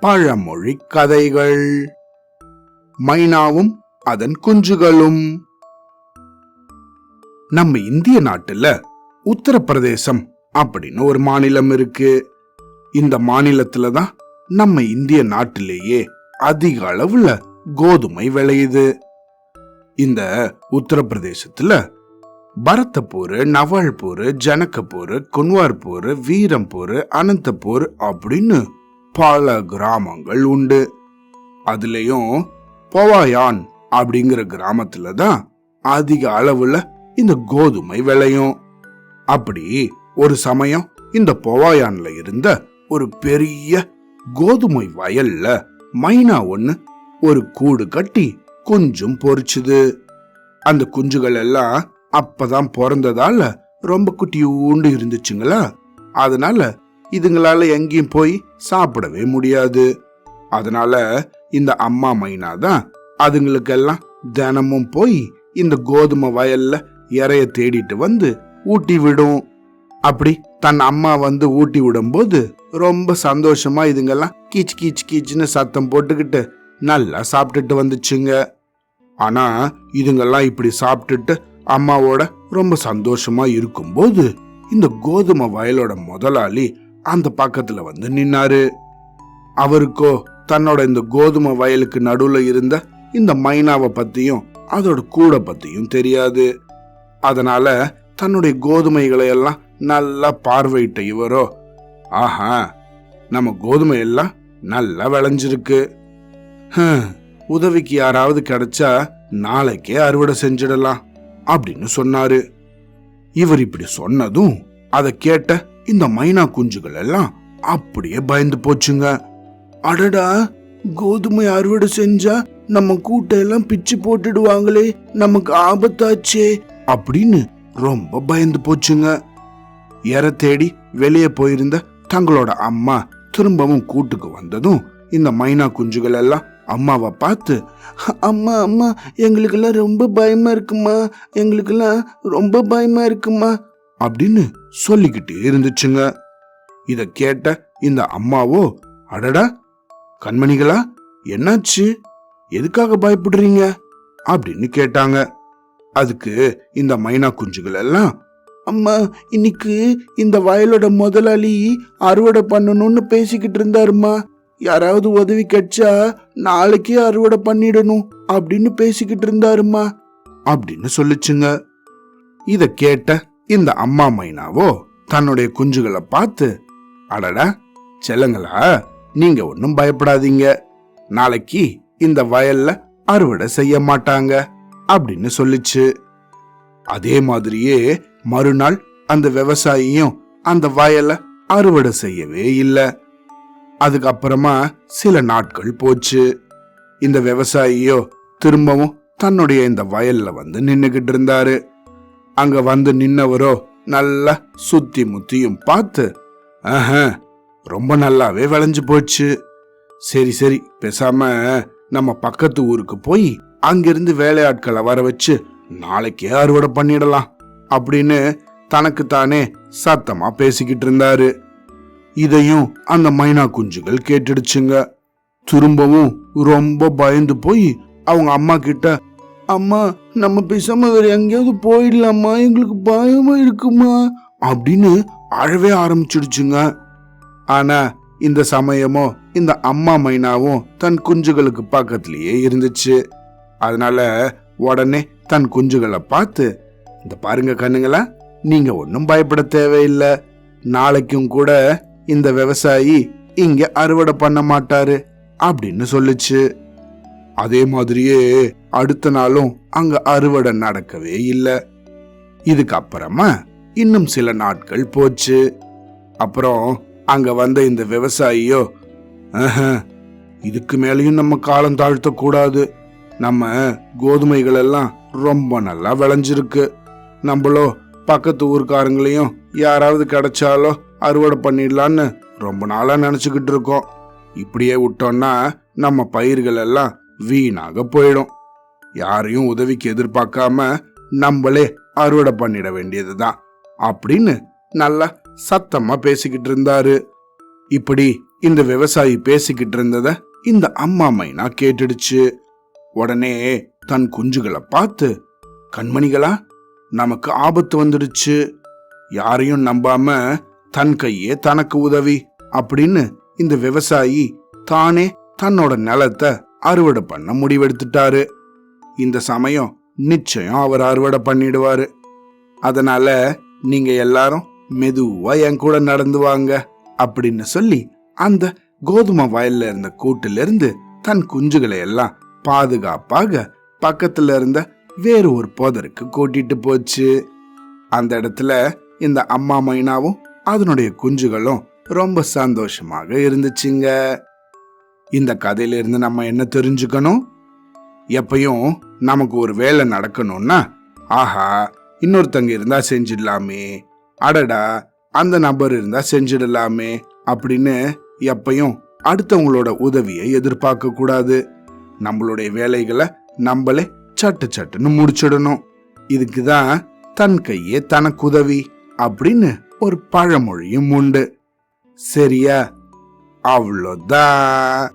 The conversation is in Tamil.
பழமொழி கதைகள். மைனாவும் அதன் குஞ்சுகளும். நம்ம இந்திய நாட்டுல உத்தரப்பிரதேசம் அப்படின்னு ஒரு மாநிலம் இருக்கு. இந்த மாநிலத்துல தான் நம்ம இந்திய நாட்டிலேயே அதிக அளவுல கோதுமை விளையுது. இந்த உத்தரப்பிரதேசத்துல பரத்தப்பூர் நவால்பூர் ஜனக்கப்பூர் குன்வார்பூர் வீரம்பூர் அனந்தப்பூர் அப்படின்னு பல கிராமங்கள் உண்டு. அதுலயும் பவாயான் அப்படிங்கிற கிராமத்துல தான் அதிக அளவுல இந்த கோதுமை விளையும். அப்படி ஒரு சமயம் இந்த பொவாயான்ல இருந்த ஒரு பெரிய கோதுமை வயல்ல மைனா ஒண்ணு ஒரு கூடு கட்டி குஞ்சும் பொறிச்சுது. அந்த குஞ்சுகள் எல்லாம் அப்பதான் பிறந்ததால ரொம்ப குட்டியூண்டு இருந்துச்சுங்களா? அதனால இதுங்களால எங்கேயும் போய் சாப்பிடவே முடியாது. அதனால இந்த அம்மா மைனா தான் அதுங்களுக்கெல்லாம் தினமும் போய் இந்த கோதுமை வயல்ல இறைய தேடிட்டு வந்து ஊட்டி விடும். அப்படி தன் அம்மா வந்து ஊட்டி விடும்போது ரொம்ப சந்தோஷமா இதுங்கெல்லாம் கீச் கீச் கீச்சுன்னு சத்தம் போட்டுக்கிட்டு நல்லா சாப்பிட்டுட்டு வந்துச்சுங்க. ஆனா இதுங்கெல்லாம் இப்படி சாப்பிட்டுட்டு அம்மாவோட ரொம்ப சந்தோஷமா இருக்கும்போது இந்த கோதுமை வயலோட முதலாளி அந்த பக்கத்துல வந்து நின்னாரு. அவருக்கோ தன்னோட இந்த கோதுமை வயலுக்கு நடுவுல இருந்த இந்த மைனாவை பத்தியும் அதோட கூட பத்தியும் தெரியாது. அதனால தன்னுடைய கோதுமைகளை எல்லாம் நல்லா பார்வையிட்ட இவரோ ஆஹா நம்ம கோதுமை எல்லாம் நல்லா விளைஞ்சிருக்கு. உதவிக்கு யாராவது கிடைச்சா நாளைக்கே அறுவடை செஞ்சிடலாம். அப்படின்னு சொன்னாரு. இவர் இப்படி சொன்னதும் அதை கேட்ட இந்த மைனா குஞ்சுகள் எல்லாம் அப்படியே பயந்து போச்சுங்க. அடடா கோதுமை அறுவடை செஞ்சா நம்ம கூட்டையெல்லாம் பிச்சு போட்டுடுவாங்களே நமக்கு ஆபத்தாச்சே அப்படின்னு ரொம்ப பயந்து போச்சுங்க. எற தேடி வெளியே போயிருந்த தங்களோட அம்மா திரும்பவும் கூட்டுக்கு வந்ததும் இந்த மைனா குஞ்சுகள் எல்லாம் அம்மாவை பார்த்து அம்மா அம்மா எங்களுக்கெல்லாம் ரொம்ப பயமா இருக்குமா? எங்களுக்கெல்லாம் ரொம்ப பயமா இருக்குமா? அப்படின்னு சொல்லிக்கிட்டே இருந்துச்சுங்க. இத கேட்ட இந்த அம்மாவோ அடடா கண்மணிகளா என்னாச்சு? எதுக்காக பயப்படுறீங்க? அப்படின்னு கேட்டாங்க. அதுக்கு இந்த மைனா குஞ்சுகள் எல்லாம் அம்மா இன்னைக்கு இந்த வயலோட முதலாளி அறுவடை பண்ணணும்னு பேசிக்கிட்டு இருந்தாருமா யாராவது உதவி கிடைச்சா நாளைக்கே அறுவடை பண்ணிடணும் அப்படின்னு பேசிக்கிட்டு இருந்தாருமா அப்படின்னு சொல்லிச்சுங்க. இத கேட்ட இந்த அம்மா மைனாவோ தன்னுடைய குஞ்சுகளை பார்த்து அடடா செல்லங்களா நீங்க ஒன்றும் பயப்படாதீங்க. நாளைக்கு இந்த வயல்ல அறுவடை செய்ய மாட்டாங்க அப்படின்னு சொல்லிச்சு. அதே மாதிரியே மறுநாள் அந்த விவசாயியும் அந்த வயலை அறுவடை செய்யவே இல்லை. அதுக்கப்புறமா சில நாட்கள் போச்சு. இந்த விவசாயியோ திரும்பவும் தன்னுடைய இந்த வயல்ல வந்து நின்னுகிட்டு இருந்தாரு. அங்க வந்து நின்னவரோ நல்லா சுத்தி முத்தியும் பார்த்து ஆஹ ரொம்ப நல்லாவே விளைஞ்சு போச்சு. சரி சரி பேசாம நம்ம பக்கத்து ஊருக்கு போய் அங்கிருந்து வேலையாட்களை வர வச்சு நாளைக்கே அறுவடை பண்ணிடலாம். அப்படின்னு தனக்கு தானே சத்தமா பேசிக்கிட்டு இருந்தாரு. இதையும் அந்த மைனா குஞ்சுகள் கேட்டுடுச்சுங்க. திரும்பவும் ரொம்ப பயந்து போய் அவங்க அம்மா கிட்ட அம்மா நம்ம பேசாம வேற எங்கேயாவது போயிடலாமா? எங்களுக்கு பயமா இருக்குமா? அப்படின்னு அழவே ஆரம்பிச்சிடுச்சுங்க. ஆனா இந்த சமயமோ இந்த அம்மா மைனாவும் தன் குஞ்சுகளுக்கு பக்கத்திலேயே இருந்துச்சு. அதனால உடனே தன் குஞ்சுகளை பார்த்து இந்த பாருங்க கண்ணுங்களா நீங்க ஒன்றும் பயப்பட தேவையில்லை. நாளைக்கும் கூட இந்த விவசாயி இங்க அறுவடை பண்ண மாட்டாரு அப்படின்னு சொல்லுச்சு. அதே மாதிரியே அடுத்த நாளும் அங்க அறுவடை நடக்கவே இல்லை. இதுக்கப்புறமா இன்னும் சில நாட்கள் போச்சு. அப்புறம் அங்க வந்த இந்த விவசாயியோ இதுக்கு மேலேயும் நம்ம காலம் தாழ்த்த கூடாது நம்ம கோதுமைகள் எல்லாம் ரொம்ப நல்லா விளைஞ்சிருக்கு. நம்மளோ பக்கத்து ஊர்க்காரங்களையும் யாராவது கிடைச்சாலோ அறுவடை பண்ணிடலான்னு ரொம்ப நாளா நினைச்சுக்கிட்டு இருக்கோம். இப்படியே விட்டோம்னா நம்ம பயிர்கள் எல்லாம் வீணாக போயிடும். யாரையும் உதவிக்கு எதிர்பார்க்காம நம்மளே அறுவடை பண்ணிட வேண்டியதுதான். அப்படின்னு நல்லா சத்தமா பேசிக்கிட்டு இருந்தாரு. இப்படி இந்த விவசாயி பேசிக்கிட்டு இருந்தத இந்த அம்மா மைனா கேட்டுடுச்சு. உடனே தன் குஞ்சுகளை பார்த்து கண்மணிகளா நமக்கு ஆபத்து வந்துடுச்சு. யாரையும் நம்பாம தன் கையே தனக்கு உதவி அப்படின்னு இந்த விவசாயி தானே தன்னோட நிலத்தை அறுவடை பண்ண முடிவெடுத்துட்டாரு. இந்த சமயம் நிச்சயம் அவர் அறுவடை பண்ணிடுவாரு. அதனால நீங்க எல்லாரும் மெதுவா என் கூட நடந்து வாங்க அப்படின்னு சொல்லி அந்த கோதுமை வயல்ல இருந்த கூட்டுல இருந்து தன் குஞ்சுகளை எல்லாம் பாதுகாப்பாக பக்கத்துல இருந்த வேறு ஒரு போதருக்கு கூட்டிட்டு போச்சு. அந்த இடத்துல இந்த அம்மா மைனாவும் அதனுடைய குஞ்சுகளும் ரொம்ப சந்தோஷமாக இருந்துச்சுங்க. இந்த கதையிலிருந்து நம்ம என்ன தெரிஞ்சுக்கணும்? எப்பயும் நமக்கு ஒரு வேலை நடக்கணும்னா ஆஹா இன்னொருத்தங்க இருந்தா செஞ்சிடலாமே. அடடா அந்த நபர் இருந்தா செஞ்சிடலாமே அப்படின்னு எப்பயும் அடுத்தவங்களோட உதவியை எதிர்பார்க்க கூடாது. நம்மளுடைய வேலைகளை நம்மளே சட்டு சட்டுன்னு முடிச்சிடணும். இதுக்கு தான் தன் கையே தனக்கு உதவி அப்படின்னு ஒரு பழமொழியும் உண்டு. சரியா? அவ்வளோதான்.